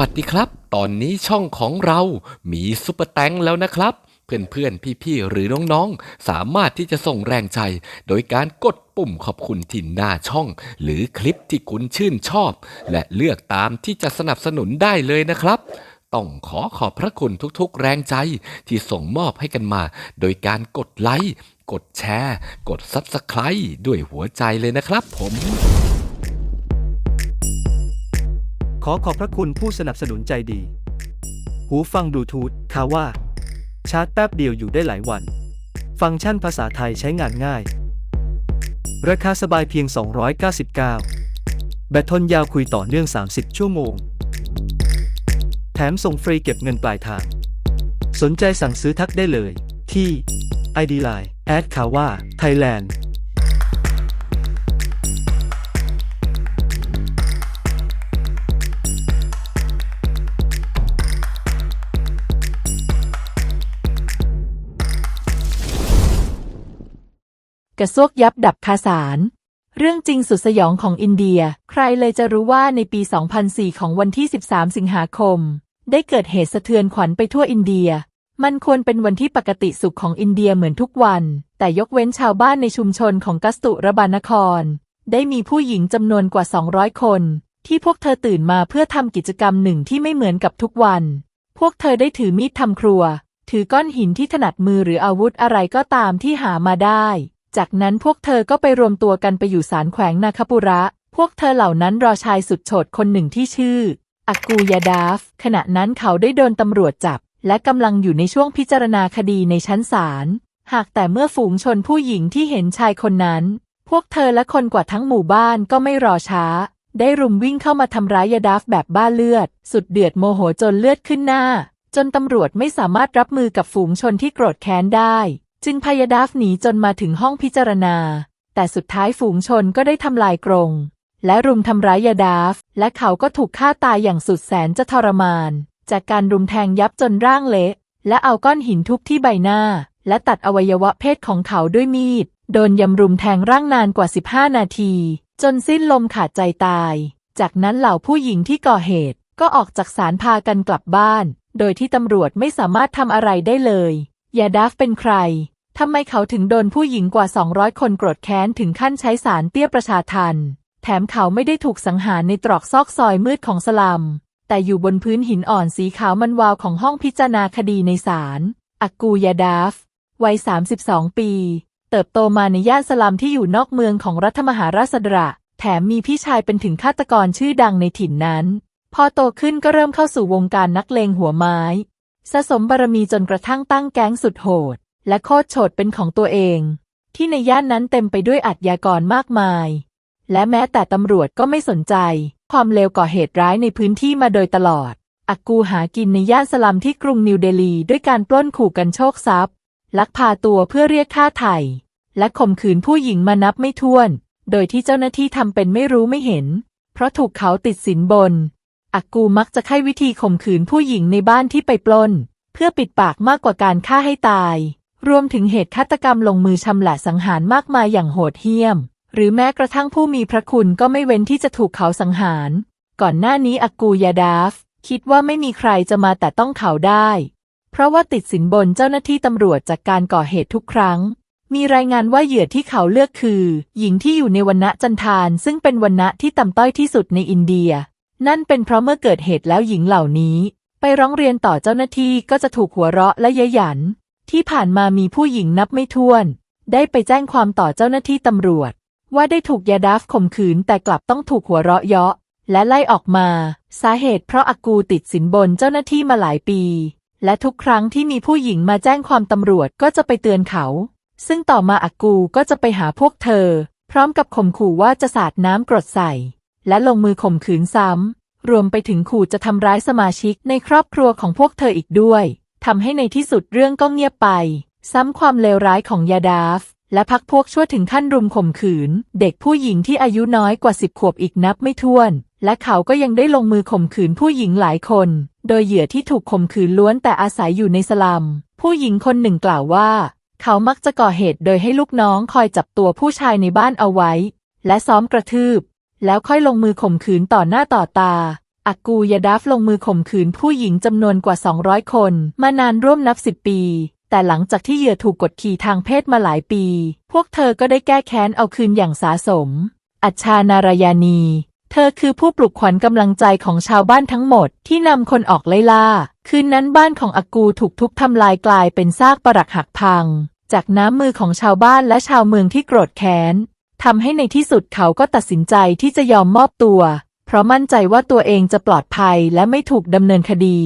สวัสดีครับ ตอนนี้ช่องของเรามีซุปเปอร์แตงแล้วนะครับ เพื่อนๆ พี่ๆ หรือน้องๆ สามารถที่จะส่งแรงใจ โดยการกดปุ่มขอบคุณที่หน้าช่อง หรือคลิปที่คุณชื่นชอบ และเลือกตามที่จะสนับสนุนได้เลยนะครับ ต้องขอขอบพระคุณทุกๆ แรงใจที่ส่งมอบให้กันมา โดยการกดไลค์ กดแชร์ กด Subscribe ด้วยหัวใจเลยนะครับผม ขอขอบพระคุณผู้สนับสนุนใจดี หูฟังบลูทูธคาว่า ชาร์จแป๊บเดียวอยู่ได้หลายวัน ฟังก์ชันภาษาไทยใช้งานง่าย ราคาสบายเพียง 299 แบตทนยาวคุยต่อเนื่อง 30 ชั่วโมง แถมส่งฟรีเก็บเงินปลายทาง สนใจสั่งซื้อทักได้เลย ที่ ID Line แอดคาว่า Thailand กระซวกยับดับคาสาร เรื่องจริงสุดสยองของอินเดีย ใครเลยจะรู้ว่าในปี 2004 ของวันที่ 13 สิงหาคม ได้เกิดเหตุสะเทือนขวัญไปทั่วอินเดีย มันควรเป็นวันที่ปกติสุขของอินเดียเหมือนทุกวัน แต่ยกเว้นชาวบ้านในชุมชนของกัสตุรบานคร ได้มีผู้หญิงจำนวนกว่า 200 คน ที่พวกเธอตื่นมาเพื่อทำกิจกรรมหนึ่งที่ไม่เหมือนกับทุกวัน พวกเธอได้ถือมีดทำครัวถือก้อนหินที่ถนัดมือหรืออาวุธอะไรก็ตามที่หามาได้ จากนั้นพวกเธอก็ไปรวมตัวกันไปอยู่ศาลแขวงนาคปุระ พวกเธอเหล่านั้นรอชายสุดโฉดคนหนึ่งที่ชื่ออากูยาดาฟ ขณะนั้นเขาได้โดนตำรวจจับ และกำลังอยู่ในช่วงพิจารณาคดีในชั้นศาล หากแต่เมื่อฝูงชนผู้หญิงที่เห็นชายคนนั้น พวกเธอและคนกว่าทั้งหมู่บ้านก็ไม่รอช้า ได้รุมวิ่งเข้ามาทำร้ายยาดาฟแบบบ้าเลือด สุดเดือดโมโหจนเลือดขึ้นหน้า จนตำรวจไม่สามารถรับมือกับฝูงชนที่โกรธแค้นได้ จึงพยาดาฟหนีจนมาถึงห้องพิจารณา แต่สุดท้ายฝูงชนก็ได้ทำลายกรง และรุมทำร้ายยาดาฟ และเขาก็ถูกฆ่าตายอย่างสุดแสนจะทรมาน จากการรุมแทงยับจนร่างเละ และเอาก้อนหินทุบที่ใบหน้า และตัดอวัยวะเพศของเขาด้วยมีด โดนยำรุมแทงร่างนานกว่า 15 นาที จนสิ้นลมขาดใจตาย จากนั้นเหล่าผู้หญิงที่ก่อเหตุก็ออกจากศาลพากันกลับบ้าน โดยที่ตำรวจไม่สามารถทำอะไรได้เลย ยาดาฟเป็นใคร ทำไมเขาถึงโดนผู้หญิงกว่า 200 คนโกรธแค้นถึงขั้นใช้สารเตี้ยประชาทัน แถมเขาไม่ได้ถูกสังหารในตรอกซอกซอยมืดของสลัม แต่อยู่บนพื้นหินอ่อนสีขาวมันวาวของห้องพิจารณาคดีในศาลอากูยาดาฟ วัย 32 ปี เติบโตมาในย่านสลัมที่อยู่นอกเมืองของรัฐมหาราชดระแถมมีพี่ชายเป็นถึงฆาตกรชื่อดังในถิ่นนั้น พอโตขึ้นก็เริ่มเข้าสู่วงการนักเลงหัวไม้ สะสมบารมีจนกระทั่งตั้งแก๊งสุดโหด และโคตรโฉดเป็นของตัวเอง ที่ในย่านนั้นเต็มไปด้วยอาชญากรมากมาย และแม้แต่ตำรวจก็ไม่สนใจ ความเลวก่อเหตุร้ายในพื้นที่มาโดยตลอดอากูหากินในย่านสลัมที่กรุงนิวเดลีด้วยการปล้นขู่กันโชคทรัพย์ ลักพาตัวเพื่อเรียกค่าไถ่และข่มขืนผู้หญิงมานับไม่ถ้วน โดยที่เจ้าหน้าที่ทำเป็นไม่รู้ไม่เห็น เพราะถูกเขาติดสินบน อากูมักจะใช้วิธีข่มขืนผู้หญิงในบ้านที่ไปปล้น เพื่อปิดปากมากกว่าการฆ่าให้ตาย รวมถึงเหตุฆาตกรรมลงมือชำแหละสังหารมากมายอย่างโหดเหี้ยม หรือแม้กระทั่งผู้มีพระคุณก็ไม่เว้นที่จะถูกเขาสังหาร ก่อนหน้านี้อากูยาดาฟ คิดว่าไม่มีใครจะมาแต่ต้องเขาได้ เพราะว่าติดสินบนเจ้าหน้าที่ตำรวจจากการก่อเหตุทุกครั้งมีรายงานว่าเหยื่อที่เขาเลือกคือ หญิงที่อยู่ในวันณะจันทานซึ่งเป็นวันณะที่ต่ำต้อยที่สุดในอินเดีย นั่นเป็นเพราะเมื่อเกิดเหตุแล้วหญิงเหล่านี้ ไปร้องเรียนต่อเจ้าหน้าที่ก็จะถูกหัวเราะและเย้ยหยัน ที่ผ่านมามีผู้หญิงนับไม่ถ้วน ได้ไปแจ้งความต่อเจ้าหน้าที่ตำรวจ ว่าได้ถูกยาดาฟข่มขืนแต่กลับต้องถูกหัวเราะเยาะ และไล่ออกมา สาเหตุเพราะอากูติดสินบนเจ้าหน้าที่มาหลายปี และทุกครั้งที่มีผู้หญิงมาแจ้งความตำรวจก็จะไปเตือนเขา ซึ่งต่อมาอากูก็จะไปหาพวกเธอ พร้อมกับข่มขู่ว่าจะสาดน้ำกรดใส่ และลงมือข่มขืนซ้ำ รวมไปถึงขู่จะทำร้ายสมาชิกในครอบครัวของพวกเธออีกด้วยทำให้ในที่สุดเรื่องก็เงียบไป ซ้ำความเลวร้ายของยาดาฟ และพักพวกชั่วถึงขั้นรุมข่มขืน เด็กผู้หญิงที่อายุน้อยกว่าสิบขวบอีกนับไม่ถ้วน และเขาก็ยังได้ลงมือข่มขืนผู้หญิงหลายคน โดยเหยื่อที่ถูกข่มขืนล้วนแต่อาศัยอยู่ในสลัม ผู้หญิงคนหนึ่งกล่าวว่า เขามักจะก่อเหตุโดยให้ลูกน้องคอยจับตัวผู้ชายในบ้านเอาไว้ และซ้อมกระทืบ แล้วค่อยลงมือข่มขืนต่อหน้าต่อตาอากูยาดัฟลงมือข่มขืนผู้หญิงจำนวนกว่า 200 คน มานานร่วมนับสิบปี แต่หลังจากที่เหยื่อถูกกดขี่ทางเพศมาหลายปี พวกเธอก็ได้แก้แค้นเอาคืนอย่างสาสม อัชชานารายานี เธอคือผู้ปลุกขวัญกำลังใจของชาวบ้านทั้งหมดที่นำคนออกไล่ล่า คืนนั้นบ้านของอากูถูกทุบทำลายกลายเป็นซากปรักหักพัง จากน้ำมือของชาวบ้านและชาวเมืองที่โกรธแค้น ทำให้ในที่สุดเขาก็ตัดสินใจที่จะยอมมอบตัว เพราะมั่นใจว่าตัวเองจะปลอดภัยและไม่ถูกดำเนินคดี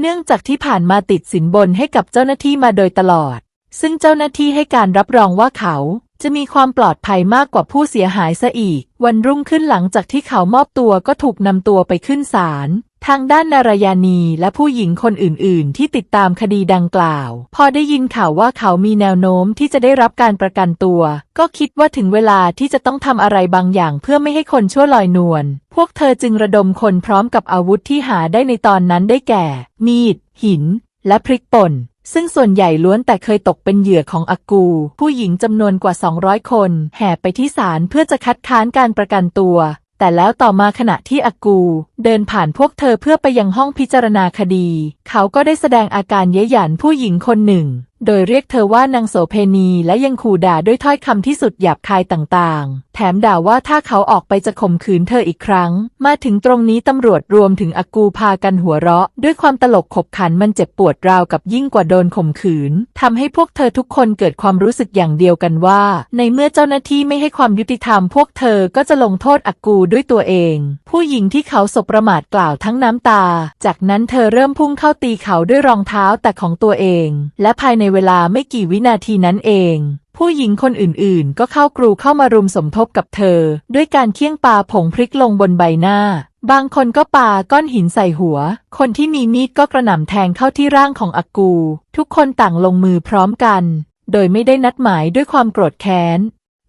เนื่องจากที่ผ่านมาติดสินบนให้กับเจ้าหน้าที่มาโดยตลอด ซึ่งเจ้าหน้าที่ให้การรับรองว่าเขา จะมีความปลอดภัยมากกว่าผู้เสียหายซะอีก วันรุ่งขึ้นหลังจากที่เขามอบตัวก็ถูกนำตัวไปขึ้นศาลทางด้านนารยานีและผู้หญิงคนอื่น ๆ ที่ติดตามคดีดังกล่าว พอได้ยินข่าวว่าเขามีแนวโน้มที่จะได้รับการประกันตัว ก็คิดว่าถึงเวลาที่จะต้องทำอะไรบางอย่างเพื่อไม่ให้คนชั่วลอยนวล พวกเธอจึงระดมคนพร้อมกับอาวุธที่หาได้ในตอนนั้นได้แก่ มีด หิน และพริกป่น ซึ่งส่วนใหญ่ล้วนแต่เคยตกเป็นเหยื่อของอากู ผู้หญิงจำนวนกว่า 200 คน แห่ไปที่ศาลเพื่อจะคัดค้านการประกันตัว แต่แล้วต่อมาขณะที่อากู เดินผ่านพวกเธอเพื่อไปยังห้องพิจารณาคดี เขาก็ได้แสดงอาการเย้ยหยันผู้หญิงคนหนึ่ง โดยเรียกเธอว่านางโสเพณีและยังขู่ด่าด้วยถ้อยคำที่สุดหยาบคายต่างๆ แถมด่าว่าถ้าเขาออกไปจะข่มขืนเธออีกครั้ง มาถึงตรงนี้ตำรวจรวมถึงอากูพากันหัวเราะ ด้วยความตลกขบขันมันเจ็บปวดราวกับยิ่งกว่าโดนข่มขืนทำให้พวกเธอทุกคนเกิดความรู้สึกอย่างเดียวกันว่า ในเมื่อเจ้าหน้าที่ไม่ให้ความยุติธรรมพวกเธอก็จะลงโทษอากูด้วยตัวเอง ผู้หญิงที่เขาสบประมาทกล่าวทั้งน้ำตา จากนั้นเธอเริ่มพุ่งเข้าตีเขาด้วยรองเท้าแต่ของตัวเอง และภายในเวลาไม่กี่วินาทีนั้นเอง ผู้หญิงคนอื่นๆ ก็เข้ากรูเข้ามารุมสมทบกับเธอ ด้วยการเคี่ยงปาผงพริกลงบนใบหน้า บางคนก็ปาก้อนหินใส่หัว คนที่มีมีดก็กระหน่ำแทงเข้าที่ร่างของอากู ทุกคนต่างลงมือพร้อมกัน โดยไม่ได้นัดหมายด้วยความโกรธแค้น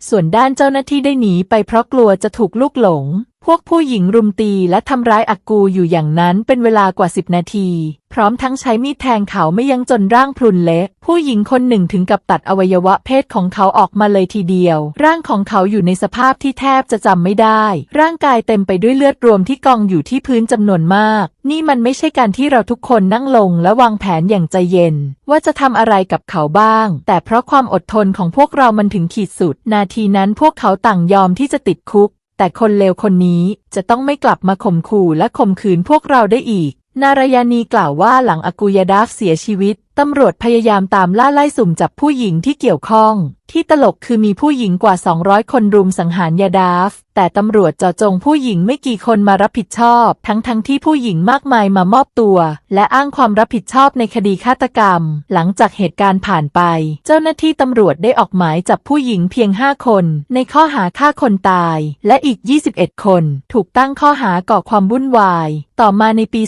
ส่วนด้านเจ้าหน้าที่ได้หนีไปเพราะกลัวจะถูกลูกหลงพวกผู้หญิงรุมตีและทำร้ายอากูอยู่อย่างนั้นเป็นเวลากว่าสิบนาที พร้อมทั้งใช้มีดแทงเขาไม่ยั้งจนร่างพรุนเละ ผู้หญิงคนหนึ่งถึงกับตัดอวัยวะเพศของเขาออกมาเลยทีเดียว ร่างของเขาอยู่ในสภาพที่แทบจะจำไม่ได้ ร่างกายเต็มไปด้วยเลือดรวมที่กองอยู่ที่พื้นจำนวนมาก นี่มันไม่ใช่การที่เราทุกคนนั่งลงและวางแผนอย่างใจเย็น ว่าจะทำอะไรกับเขาบ้าง แต่เพราะความอดทนของพวกเรามันถึงขีดสุด นาทีนั้นพวกเขาต่างยอมที่จะติดคุก แต่คนเลวคนนี้จะต้องไม่กลับมาข่มขู่และข่มขืนพวกเราได้อีก นารายานีกล่าวว่าหลังอากุยาดาฟเสียชีวิต ตำรวจพยายามตามล่าไล่สุ่มจับผู้หญิงที่เกี่ยวข้อง ที่ตลกคือมีผู้หญิงกว่า 200 คนรุมสังหารยาดาฟ แต่ตำรวจเจาะจงผู้หญิงไม่กี่คนมารับผิดชอบ ทั้งทั้งที่ผู้หญิงมากมายมามอบตัว และอ้างความรับผิดชอบในคดีฆาตกรรม หลังจากเหตุการณ์ผ่านไป เจ้าหน้าที่ตำรวจได้ออกหมายจับผู้หญิงเพียง 5 คน ในข้อหาฆ่าคนตาย และอีก 21 คน ถูกตั้งข้อหาก่อความวุ่นวาย ต่อมาในปี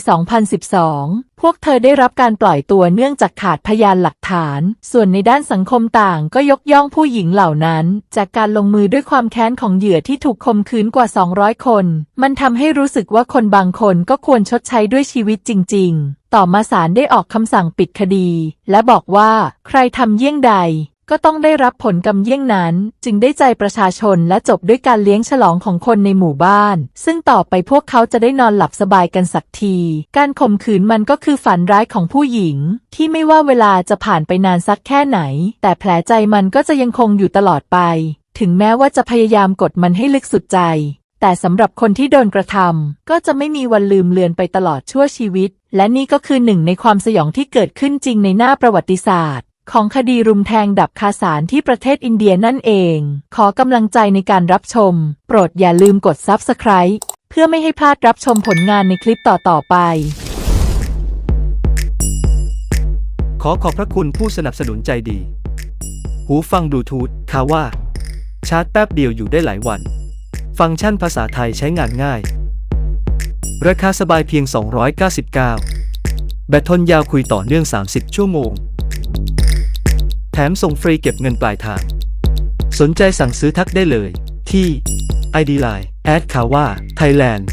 2012 พวกเธอได้รับการปล่อยตัวเนื่องจากขาดพยานหลักฐาน ส่วนในด้านสังคมต่างก็ยกย่องผู้หญิงเหล่านั้น จากการลงมือด้วยความแค้นของเหยื่อที่ถูกคมคืนกว่า 200 คน มันทำให้รู้สึกว่าคนบางคนก็ควรชดใช้ด้วยชีวิตจริง ๆ ต่อมาศาลได้ออกคำสั่งปิดคดี และบอกว่าใครทำเยี่ยงใด ก็ต้องได้รับผลกรรมเยี่ยงนั้น จึงได้ใจประชาชนและจบด้วยการเลี้ยงฉลองของคนในหมู่บ้าน ซึ่งต่อไปพวกเขาจะได้นอนหลับสบายกันสักที การข่มขืนมันก็คือฝันร้ายของผู้หญิง ที่ไม่ว่าเวลาจะผ่านไปนานสักแค่ไหน แต่แผลใจมันก็จะยังคงอยู่ตลอดไป ถึงแม้ว่าจะพยายามกดมันให้ลึกสุดใจ แต่สำหรับคนที่โดนกระทำก็จะไม่มีวันลืมเลือนไปตลอดชั่วชีวิต และนี่ก็คือหนึ่งในความสยองที่เกิดขึ้นจริงในหน้าประวัติศาสตร์ ของคดีรุมแทงดับคาสารที่ประเทศอินเดียนั่นเอง ขอกำลังใจในการรับชม โปรดอย่าลืมกด Subscribe เพื่อไม่ให้พลาดรับชมผลงานในคลิปต่อ ๆ ไป ขอขอบพระคุณผู้สนับสนุนใจดี หูฟังบลูทูธคาว่า ชาร์จแป๊บเดียวอยู่ได้หลายวัน ฟังก์ชันภาษาไทยใช้งานง่าย ราคาสบายเพียง 299 แบตทนยาวคุยต่อเนื่อง 30 ชั่วโมง มส่งฟรีเก็บเงินปลายทาง สนใจสั่งซื้อทักได้เลยที่ ID Line แอดคาว่า Thailand